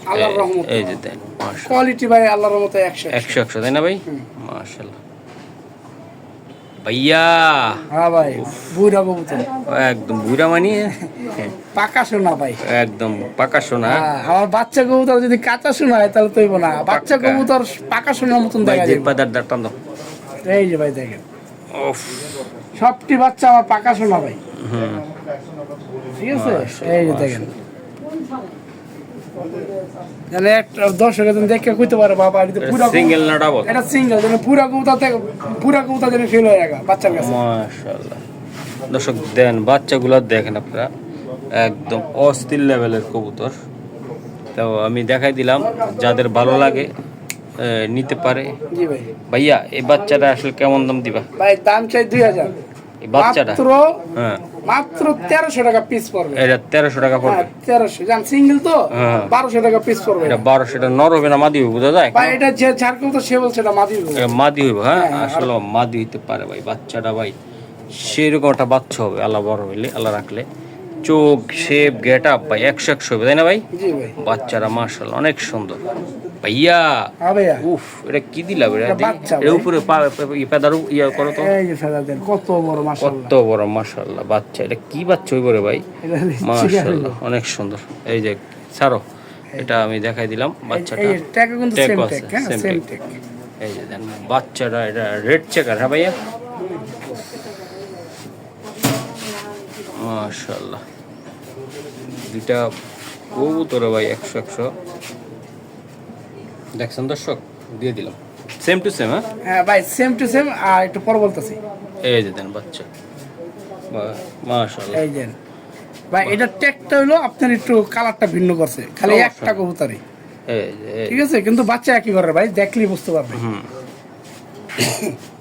[SPEAKER 2] আল্লাহর
[SPEAKER 1] এই- এই যে দেন
[SPEAKER 2] কোয়ালিটি ভাই আল্লাহর রহমতে একশো
[SPEAKER 1] একশো। একশো তাই না ভাই? মাশাল্লাহ ভাইয়া!
[SPEAKER 2] হ্যাঁ ভাই বুড়া কবুতর
[SPEAKER 1] একদম বুড়া মানিয়ে
[SPEAKER 2] পাকা শোনা ভাই।
[SPEAKER 1] একদম পাকা সোনা।
[SPEAKER 2] হ্যাঁ, আমার বাচ্চা কবুতর যদি কাঁচা শোনায় তাহলে তৈব না। বাচ্চা। কবুতর পাকা শোনার মতন দেখা
[SPEAKER 1] যে
[SPEAKER 2] যাবে।
[SPEAKER 1] পাদার দাঁড়টান দাও।
[SPEAKER 2] এই যে ভাই দেখেন।
[SPEAKER 1] ওফ
[SPEAKER 2] সবটি বাচ্চা আমার পাকা শোনা ভাই।
[SPEAKER 1] হুম।
[SPEAKER 2] ঠিক আছে? এই যে দেখেন। একটা দর্শক একজন দেখে কইতে পারে বাবা এটা পুরা
[SPEAKER 1] সিঙ্গেল না ডাবল
[SPEAKER 2] এটা সিঙ্গেল যেন পুরা কবুতর থেকে পুরা কবুতর যেন ফেল হয়ে গেল বাচ্চার কাছে।
[SPEAKER 1] মাশাআল্লাহ। দর্শক দেন বাচ্চাগুলো দেখেন আপনারা। একদম অস্থির লেভেলের কবুতর। তো আমি দেখাই দিলাম যাদের ভালো লাগে নিতে পারে। ভাইয়া এই বাচ্চাটা আসলে কেমন দাম দিবা?
[SPEAKER 2] ভাই দাম চাই দুই হাজার।
[SPEAKER 1] বাচ্চাটা?
[SPEAKER 2] মাত্র
[SPEAKER 1] হ্যাঁ।
[SPEAKER 2] মাত্র তেরোশো টাকা পিস পড়বে।
[SPEAKER 1] এটা তেরোশো টাকা পড়বে।
[SPEAKER 2] তেরোশো। জান সিঙ্গেল তো। বারোশো টাকা পিস পড়বে।
[SPEAKER 1] এটা বারোশো এটা নর হবে না মাদি হবে বোঝা যায়?
[SPEAKER 2] ভাই এটা যে ঝাড়খণ্ড তো সে বলছে এটা মাদি দেবো।
[SPEAKER 1] এটা মাদি হইব আসলে মাদি হইতে পারে ভাই বাচ্চাটা ভাই। সেরকম একটা বাচ্চা হবে আল্লাহ বড় হইলে আল্লাহ রাখলে। চোখ শেপ গেট আপ ভাই একশো একশো হবে তাই না ভাই? বাচ্চারা মার্শাল অনেক সুন্দর। ভাইয়া উফ এটা কি দিলাম এটা
[SPEAKER 2] এটা।
[SPEAKER 1] উপরে পেদার ইয়া করো তো
[SPEAKER 2] কত বড়
[SPEAKER 1] কত বড় মার্শাল্লাহ বাচ্চা এটা কি বাচ্চা হইব রে ভাই?
[SPEAKER 2] এটা
[SPEAKER 1] অনেক সুন্দর। এই যে ছাড়ো এটা আমি দেখাই দিলাম বাচ্চাটা।
[SPEAKER 2] এই ট্যাগ কিন্তু সেম ট্যাগ হ্যাঁ সেম ট্যাগ
[SPEAKER 1] এই যে দেন বাচ্চাটা এটা রেড চেকার হ্যাঁ ভাইয়া? মাশাল্লাহ দুইটা কবুতর ভাই একশো একশো। দেখছেন দর্শক দিয়ে দিলাম। সেম টু সেম হ্যাঁ?
[SPEAKER 2] হ্যাঁ ভাই সেম টু সেম আর একটু পর বলতেছি।
[SPEAKER 1] এই যে দেন বাচ্চা। মাশাল্লাহ
[SPEAKER 2] এই যে ভাই এটা ট্যাগটা হলো আপনার একটু কালারটা ভিন্ন করছে খালি একটা কবুতরই।
[SPEAKER 1] এই যে
[SPEAKER 2] ঠিক আছে কিন্তু বাচ্চা একই করে ভাই দেখলেই বুঝতে পারবে।
[SPEAKER 1] হুম।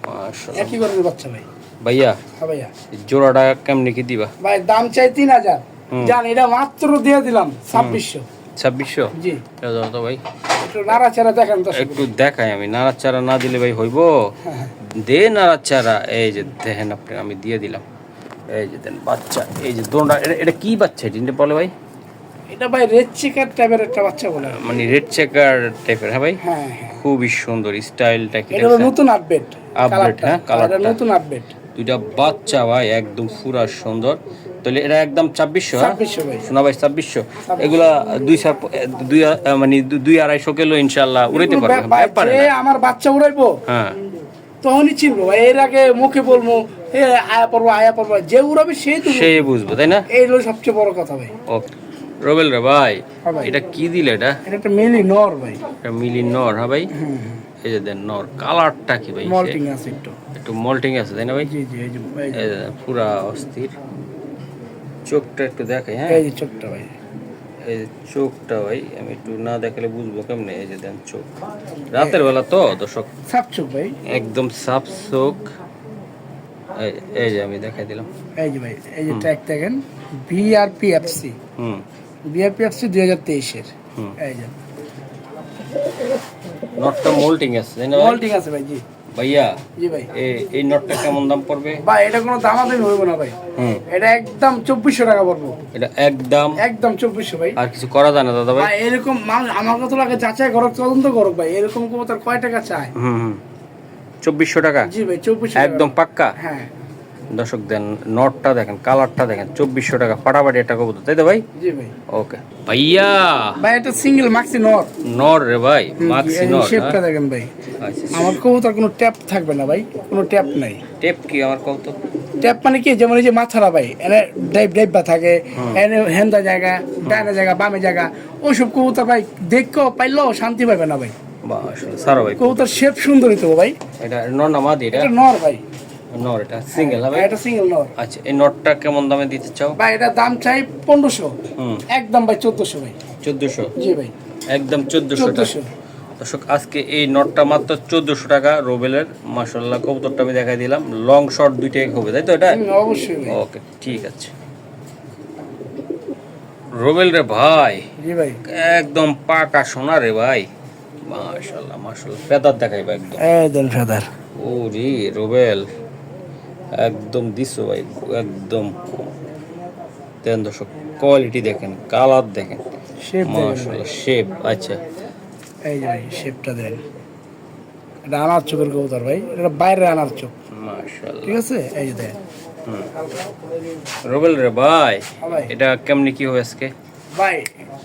[SPEAKER 1] মাশাল্লাহ
[SPEAKER 2] একই করে বাচ্চা ভাই।
[SPEAKER 1] ভাইয়া
[SPEAKER 2] হ্যাঁ ভাইয়া।
[SPEAKER 1] জোড়াটা কেমনি কি দিবা?
[SPEAKER 2] ভাই দাম চাই তিন হাজার। জান এটা মাত্র দিয়ে দিলাম ছাব্বিশশো।
[SPEAKER 1] ছাব্বিশশো?
[SPEAKER 2] জি।
[SPEAKER 1] তো ভাই।
[SPEAKER 2] একটু নাড়াচাড়া দেখেন তো
[SPEAKER 1] একটু দেখাই আমি নাড়াচাড়া না দিলে ভাই হইব?
[SPEAKER 2] হ্যাঁ,
[SPEAKER 1] দে নাড়াচাড়া। এই যে দেখেন আপনি আমি দিয়ে দিলাম। এই যে দেন বাচ্চা এই যে দোনটা এটা এটা কি বাচ্চা? এটা বলে ভাই।
[SPEAKER 2] এটা ভাই রেড চিকার টাইপের একটা বাচ্চা বলে।
[SPEAKER 1] মানে রেড চেকার টাইপের হ্যাঁ ভাই?
[SPEAKER 2] হ্যাঁ হ্যাঁ।
[SPEAKER 1] খুবই সুন্দর স্টাইলটা কি
[SPEAKER 2] এটা নতুন আপডেট
[SPEAKER 1] Update, হ্যাঁ, কালারটা।
[SPEAKER 2] নতুন আপডেট
[SPEAKER 1] দুইটা বাচ্চা ভাই একদম পুরা সুন্দর। তাহলে এটা একদম ছাব্বিশশো হ্যাঁ?
[SPEAKER 2] ভাই।
[SPEAKER 1] শোনা ভাই ছাব্বিশশো। এগুলা দুই সার দুই মানে দুই আড়াইশো কিলো ইনশাল্লাহ উড়াইতে পারবে।
[SPEAKER 2] আমার বাচ্চা উড়াইবো?
[SPEAKER 1] হ্যাঁ।
[SPEAKER 2] তখনই চিনবো এর আগে মুখে বলব এ আয়া পড়ব আয়া পড়ব যে উড়াবে সেই তো
[SPEAKER 1] সে বুঝব তাই না?
[SPEAKER 2] এই হলো সবচেয়ে বড় কথা ভাই।
[SPEAKER 1] ওকে রবেল রে ভাই
[SPEAKER 2] হ্যাঁ ভাই।
[SPEAKER 1] এটা কি দিলে এটা?
[SPEAKER 2] এটা একটা মেলি নর ভাই।
[SPEAKER 1] এটা মিলি নর হ্যাঁ ভাই? এই যে দেন নর কালারটা কি ভাই
[SPEAKER 2] মল্টিং আছে একটু।
[SPEAKER 1] একটু মল্টিং আছে তাই না ভাই?
[SPEAKER 2] জি জি এই যে
[SPEAKER 1] পুরা অস্থির। চোখটা একটু দেখাই হ্যাঁ?
[SPEAKER 2] এই যে চোখটা ভাই।
[SPEAKER 1] এই চোখটা ভাই আমি একটু না দেখালে বুঝব কেমনে? এই যে দেন চোখ। রাতের বেলা তো দর্শক।
[SPEAKER 2] সাপ চোখ ভাই।
[SPEAKER 1] একদম সাফ চোখ। এই- এই যে আমি দেখাই দিলাম।
[SPEAKER 2] এই যে ভাই এই যে ট্যাগ দেখেন। বিআরপিএফসি
[SPEAKER 1] হুম।
[SPEAKER 2] বিআরপিএফসি দুই হাজার তেইশের। এই যে।
[SPEAKER 1] নটটা মোল্টিং আছে তাই না ভাই?
[SPEAKER 2] আছে ভাই জি।
[SPEAKER 1] ভাইয়া
[SPEAKER 2] জি ভাই।
[SPEAKER 1] এই নটটা কেমন দাম পড়বে?
[SPEAKER 2] ভাই এটা কোনো দামাদামি হইব না ভাই। এটা একদম চব্বিশশো টাকা পড়ব।
[SPEAKER 1] এটা একদম?
[SPEAKER 2] একদম চব্বিশশো ভাই।
[SPEAKER 1] আর কিছু করা যায় না দাদা ভাই?
[SPEAKER 2] ভাই এরকম মানুষ আমার কথা লাগে যাচাই করো তদন্ত করো ভাই। এরকম কবুতর কয় টাকা চায়?
[SPEAKER 1] হুম হুম। চব্বিশশো টাকা?
[SPEAKER 2] জি ভাই চব্বিশশো
[SPEAKER 1] একদম পাক্কা?
[SPEAKER 2] হ্যাঁ।
[SPEAKER 1] দর্শক দেন নটটা দেখেন কালারটা দেখেন চব্বিশশো টাকা ফাটাফাটি একটা কবুতর তাই তো ভাই? ওকে। ভাইয়া!
[SPEAKER 2] ভাই এটা সিঙ্গেল মাক্সি নর।
[SPEAKER 1] নর রে ভাই মাক্সি নর
[SPEAKER 2] শেপটা দেখেন ভাই।
[SPEAKER 1] আচ্ছা
[SPEAKER 2] আমার কবুতর কোনো ট্যাপ থাকবে না ভাই কোনো ট্যাপ নাই।
[SPEAKER 1] টেপ কি আমার কত
[SPEAKER 2] ট্যাপ মানে কি? যেমন এই যে মাথারা ভাই এনে ডাইভ ডাইভা থাকে এনে হেন্দা জায়গা ডাইনা জায়গা বামে জায়গা ওইসব কবুতর ভাই দেখো পাইলেও শান্তি পাবে না ভাই। কবুতর শেপ সুন্দরই তো ভাই।
[SPEAKER 1] এটা নর না মাদি এটা
[SPEAKER 2] নর ভাই।
[SPEAKER 1] নর এটা সিঙ্গেল হবে
[SPEAKER 2] এটা সিঙ্গেল নর।
[SPEAKER 1] আচ্ছা এই নটটা কেমন দামে দিতে চাও?
[SPEAKER 2] ভাই এটা দাম চাই পনেরোশো।
[SPEAKER 1] হুম।
[SPEAKER 2] একদম ভাই চোদ্দশো ভাই।
[SPEAKER 1] চোদ্দশো?
[SPEAKER 2] জি ভাই।
[SPEAKER 1] একদম চোদ্দশো টাকা।
[SPEAKER 2] চোদ্দশো।
[SPEAKER 1] দর্শক আজকে এই নটটা মাত্র চোদ্দশো টাকা রোবেলের। মাসাল্লাহ কবুতরটা আমি দেখাই দিলাম। লং শর্ট দুইটাই হবে তাই তো এটা?
[SPEAKER 2] অবশ্যই ভাই।
[SPEAKER 1] ওকে ঠিক আছে। রোবেল রে ভাই।
[SPEAKER 2] জি ভাই।
[SPEAKER 1] একদম পাকা সোনা রে ভাই। মাশাল্লাহ মাশাল্লাহ পেদার দেখাইবা একদম।
[SPEAKER 2] এই দেন ফেদার।
[SPEAKER 1] ও রে রোবেল। একদম দিছো ভাই একদম দেন দর্শক কোয়ালিটি দেখেন কালার দেখেন।
[SPEAKER 2] শেপ দেখেন ভাই।
[SPEAKER 1] শেপ আচ্ছা।
[SPEAKER 2] এই যে শেপটা দেন এটা আনার চোখের কবুতর ভাই এটা বাইরে আনার চোখ।
[SPEAKER 1] মাশাল্লাহ
[SPEAKER 2] ঠিক আছে? এই যে দেন
[SPEAKER 1] রোবেল রে ভাই
[SPEAKER 2] হ্যাঁ ভাই।
[SPEAKER 1] এটা কেমনি কি হবে আজকে?
[SPEAKER 2] ভাই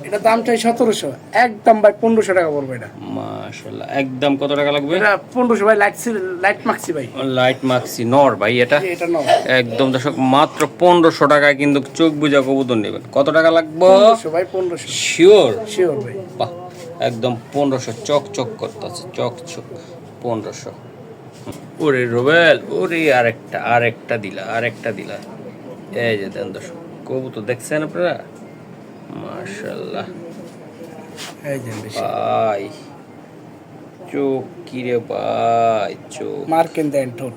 [SPEAKER 2] এটা দাম চাই সতেরোশো। একদম ভাই পনেরোশো টাকা পড়বে এটা।
[SPEAKER 1] মাশাল্লাহ একদম কত টাকা লাগবে?
[SPEAKER 2] এটা পনেরোশো ভাই লাইট লাইট মাখছি ভাই।
[SPEAKER 1] লাইট মার্কসি নর ভাই এটা?
[SPEAKER 2] এটা নাও
[SPEAKER 1] একদম দর্শক মাত্র পনেরোশো টাকায় কিন্তু চোখ বুঝা কবুতর নেবেন। কত টাকা লাগবে?
[SPEAKER 2] ভাই পনেরোশো।
[SPEAKER 1] শিওর
[SPEAKER 2] শিওর ভাই।
[SPEAKER 1] বাহ একদম পনেরোশো চক চক করতেছে চক চক পনেরোশো। ওরে রোবেল ওরে আরেকটা আরেকটা দিলা আরেকটা দিলা। এই যে দেন দর্শক কবুতর দেখছেন আপনারা?
[SPEAKER 2] বেশি।
[SPEAKER 1] ভাই চোখ কিরে ভাই চোখ।
[SPEAKER 2] মার্কেন দেন ঠোঁট।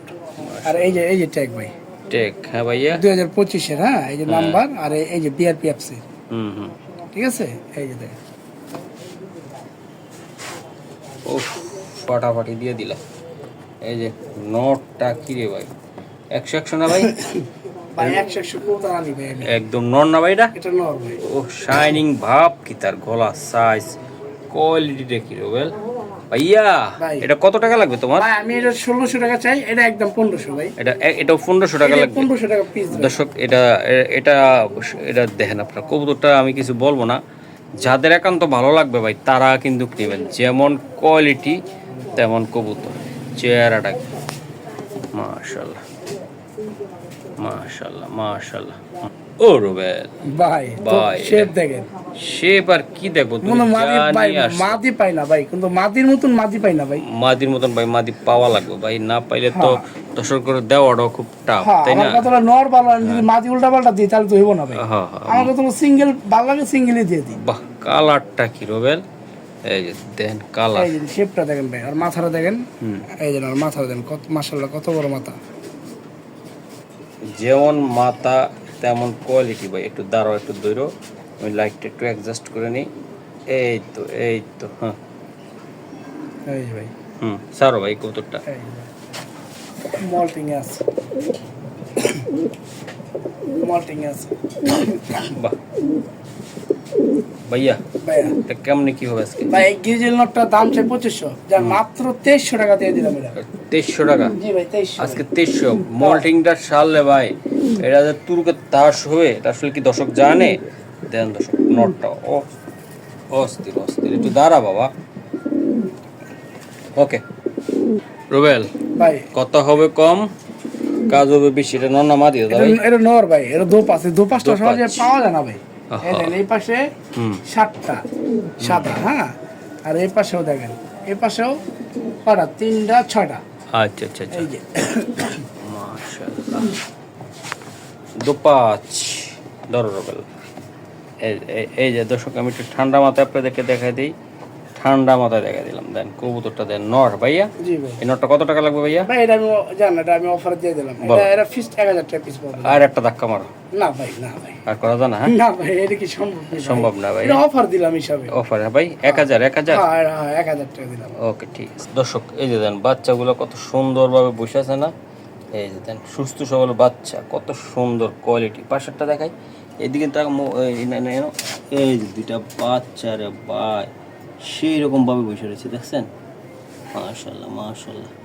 [SPEAKER 2] আর এই যে এই যে ট্যাগ ভাই।
[SPEAKER 1] টেক হ্যাঁ ভাইয়া।
[SPEAKER 2] দুই হাজার পঁচিশের হ্যাঁ? এই যে নাম্বার আর এই- যে বিআরপিএফসি
[SPEAKER 1] হুম হুম।
[SPEAKER 2] ঠিক আছে? এই যে দেখেন।
[SPEAKER 1] ও ফাটাফাটি দিয়ে দিলাম এই যে নটটা কিরে ভাই? একশো একশো না ভাই?
[SPEAKER 2] ভাই আনি ভাই
[SPEAKER 1] একদম নর না ভাই এটা?
[SPEAKER 2] এটা নর ভাই।
[SPEAKER 1] ও শাইনিং ভাব কি তার গলা সাইজ কোয়ালিটিটা কি রোবেল ভাইয়া এটা কত টাকা লাগবে তোমার?
[SPEAKER 2] ভাই আমি এটা ষোলোশো টাকা চাই এটা একদম পনেরোশো ভাই।
[SPEAKER 1] এটা এ- এটাও পনেরোশো টাকা লাগবে।
[SPEAKER 2] পনেরোশো টাকা পিস
[SPEAKER 1] দর্শক এটা এটা এটা দেখেন আপনার কবুতরটা আমি কিছু বলব না। যাদের একান্ত ভালো লাগবে ভাই তারা কিন্তু নেবেন। যেমন কোয়ালিটি তেমন কবুতর। চেহারাটা মাশাল্লাহ মাশাল্লাহ মাশাল্লাহ ও রুবেল।
[SPEAKER 2] ভাই
[SPEAKER 1] ভাই।
[SPEAKER 2] শেপ দেখেন।
[SPEAKER 1] শেপ আর কি দেখব তুমি?
[SPEAKER 2] মাদি পাই মাদি পাই না ভাই কিন্তু মাদির মতন মাদি পাই না ভাই।
[SPEAKER 1] মাদির মতন ভাই মাদি পাওয়া লাগবে ভাই না পাইলে তো দর্শক করে দেওয়াটাও খুব টাফ
[SPEAKER 2] হ্যাঁ
[SPEAKER 1] তাই না?
[SPEAKER 2] আমার নর ভালো যদি মাদি উল্টা পাল্টা দিই তাহলে তো হইব না ভাই।
[SPEAKER 1] হ্যাঁ হ্যাঁ
[SPEAKER 2] আমার কথা সিঙ্গেল ভালো লাগে সিঙ্গেলই দিয়ে দিই।
[SPEAKER 1] বাহ কালারটা কি রোবেল? এই যে দেন কালার
[SPEAKER 2] এই যে শেপটা দেখেন ভাই আর মাথাটা দেখেন। এই যে আর মাথাটা দেখেন কত মাশাআল্লাহ কত বড় মাথা।
[SPEAKER 1] যেমন মাথা তেমন কোয়ালিটি ভাই। একটু দাঁড়াও একটু দৈরো আমি লাইটটা একটু অ্যাডজাস্ট করে নিই। এই তো এই তো হ্যাঁ।
[SPEAKER 2] এই ভাই।
[SPEAKER 1] হুম সারো ভাই কৌতুকটা
[SPEAKER 2] এই মল্টিং আছে। মল্টিং আছে।
[SPEAKER 1] বাহ। ভাইয়া
[SPEAKER 2] ভাইয়া।
[SPEAKER 1] কেমনে কি হবে আজকে?
[SPEAKER 2] ভাই এই গিরিজেল নটটার দাম চাই পঁচিশশো। যা মাত্র তেইশশো টাকা দিয়ে দিলাম এটা।
[SPEAKER 1] তেইশশো টাকা। আজকে তেইশশো। মল্টিংটা সারলে ভাই এটা যে তুর্কে তাস হবে এটা আসলে কি দর্শক জানে? দেন দর্শক নটটা। ও অস্থির অস্থির। একটু দাঁড়া বাবা। ওকে। রুবেল
[SPEAKER 2] ভাই।
[SPEAKER 1] কত হবে কম কাজ হবে বেশি। এটা নন্না মা দিয়ে দাও
[SPEAKER 2] এটা
[SPEAKER 1] ভাই।
[SPEAKER 2] এটা নর ভাই এটা দু পাশে দু পাঁচটা সহজে পাওয়া যায় না ভাই। এই পাশে সাতটা। সাদা হ্যাঁ? আর এই পাশেও দেখেন এই পাশেও কটা তিনটা ছয়টা।
[SPEAKER 1] আচ্ছা আচ্ছা আচ্ছা। মাশাআল্লাহ। দুপাঁচ ধরো রুবেল এই যে দর্শক আমি একটু ঠান্ডা মাথায় আপনাদেরকে দেখাই দিই। ঠান্ডা মাথায় দেখাই দিলাম। দেন কবুতরটা দেন নর ভাইয়া।
[SPEAKER 2] জি ভাই।
[SPEAKER 1] এই নটটা কত টাকা লাগবে ভাইয়া?
[SPEAKER 2] ভাই এটা আমি জান এটা আমি অফার দিয়ে দিলাম। এটা এটা ফিক্সড এক হাজার টাকা পিস পাবো
[SPEAKER 1] আর একটা ধাক্কা মারো।
[SPEAKER 2] না ভাই না ভাই।
[SPEAKER 1] আর করা জানা না হ্যাঁ?
[SPEAKER 2] না ভাই এটা কি সম্ভব না?
[SPEAKER 1] সম্ভব না ভাই।
[SPEAKER 2] এটা অফার দিলাম হিসাবে।
[SPEAKER 1] অফার হ্যাঁ ভাই এক হাজার এক হাজার?
[SPEAKER 2] হ্যাঁ হ্যাঁ এক হাজার টাকা দিলাম।
[SPEAKER 1] ওকে ঠিক আছে। দর্শক এই যে দেন বাচ্চাগুলো কত সুন্দরভাবে বসে আছে না? এই যে দেন সুস্থ সবল বাচ্চা কত সুন্দর কোয়ালিটি পাশেরটা দেখাই। এদিকে তার এই যে দুইটা বাচ্চা রে ভাই। সেই রকমভাবে বসে রয়েছে দেখছেন? মাশাল্লাহ মাশাল্লাহ